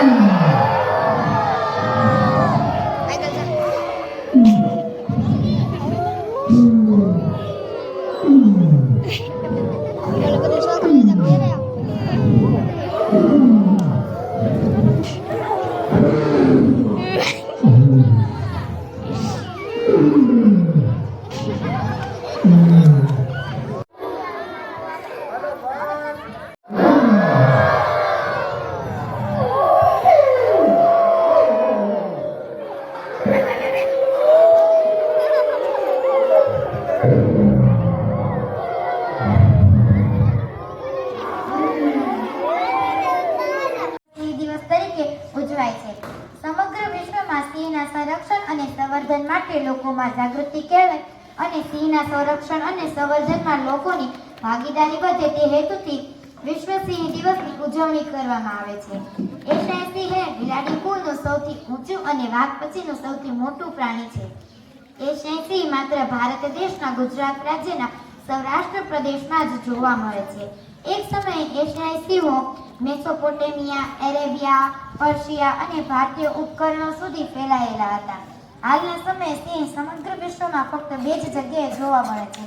સિંહ સમગ્ર વિશ્વમાં સિંહના સંરક્ષણ અને સંવર્ધન માટે લોકોમાં જાગૃતિ કેળવાય અને સિંહના સંરક્ષણ અને સંવર્ધનમાં લોકોની ભાગીદારી વધે તે હેતુથી વિશ્વ સિંહ દિવસની ઉજવણી કરવામાં આવે છે. એશિયાઈ સિંહ એ બિલાડી કુળનું સૌથી ઊંચું અને વાઘ પછીનું સૌથી મોટું પ્રાણી છે. એશિયાઈ સિંહ માત્ર ભારત દેશના ગુજરાત રાજ્યના સૌરાષ્ટ્ર પ્રદેશમાં જ જોવા મળે છે. એક સમયે એશિયાઈ સિંહો મેસોપોટેમિયા, એરેબિયા પર્શિયા અને ભારતીય ઉપકરણો સુધી ફેલાયેલા હતા. હાલના સમયે સિંહ સમગ્ર વિશ્વમાં ફક્ત બે જ જગ્યાએ જોવા મળે છે.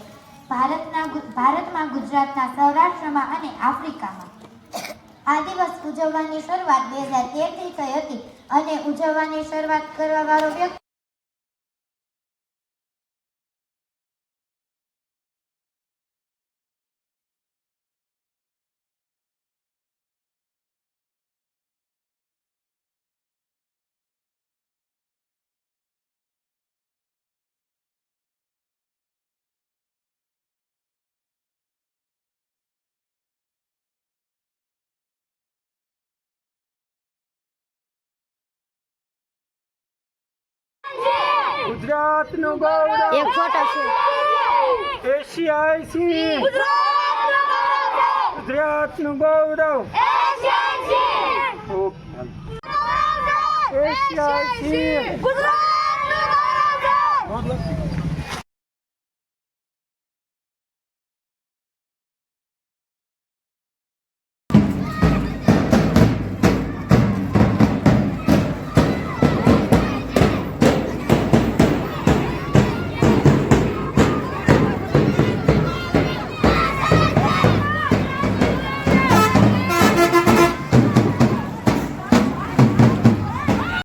ભારતના ભારતમાં, ગુજરાતના સૌરાષ્ટ્રમાં અને આફ્રિકામાં. આ દિવસ ઉજવવાની શરૂઆત બે હજાર તેરથી થઈ હતી અને ઉજવવાની શરૂઆત કરવા વાળો વ્યક્તિ ગુજરાતનું ગૌરવ. એક ફોટો છે. એશિયાઈ સિંહ. ગુજરાતનું ગૌરવ એશિયાઈ સિંહ.